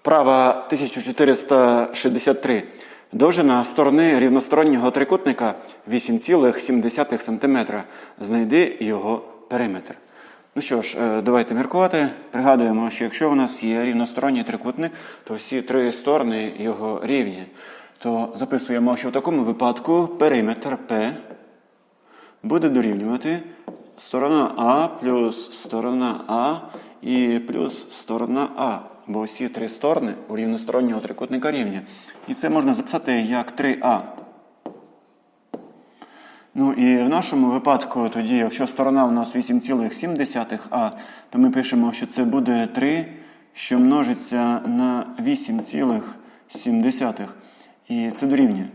Вправа 1463. Довжина сторони рівностороннього трикутника 8,7 см. Знайди його периметр. Ну що ж, е, давайте міркувати. Пригадуємо, що якщо у нас є рівносторонній трикутник, то всі три сторони його рівні. То записуємо, що в такому випадку периметр P буде дорівнювати сторона А плюс сторона А і плюс сторона А. Бо всі три сторони у рівностороннього трикутника рівні. І це можна записати як 3А. Ну і в нашому випадку, тоді, якщо сторона у нас 8,7 А, то ми пишемо, що це буде 3, що множиться на 8,7. І це дорівнює.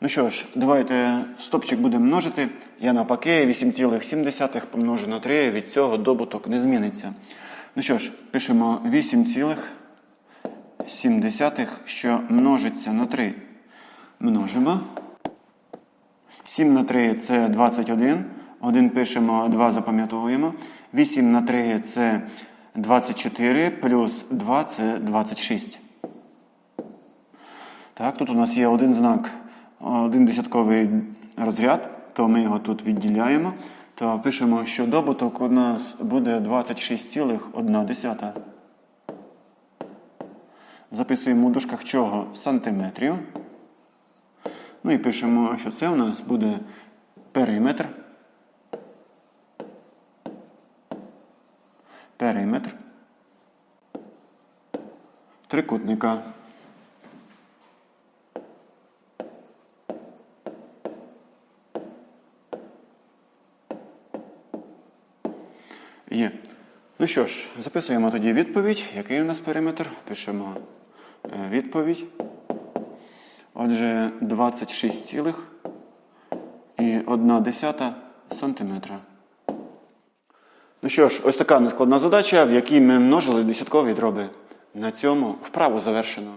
Ну що ж, давайте стопчик будемо множити. Я навпаки 8,7 помножу на 3, від цього добуток не зміниться. Ну що ж, пишемо 8,7, що множиться на 3. Множимо. 7 на 3 це 21. 1 пишемо, 2 запам'ятовуємо. 8 на 3 це 24, плюс 2 це 26. Так, тут у нас є один знак, один десятковий розряд, то ми його тут відділяємо. То пишемо, що добуток у нас буде 26,1. Записуємо у дужках чого? Сантиметрів. Ну і пишемо, що це у нас буде периметр. Периметр трикутника. Є. Ну що ж, записуємо тоді відповідь. Який у нас периметр? Пишемо е, відповідь. Отже, 26 цілих і 1 десята сантиметра. Ну що ж, ось така нескладна задача, в якій ми множили десяткові дроби. На цьому вправу завершено.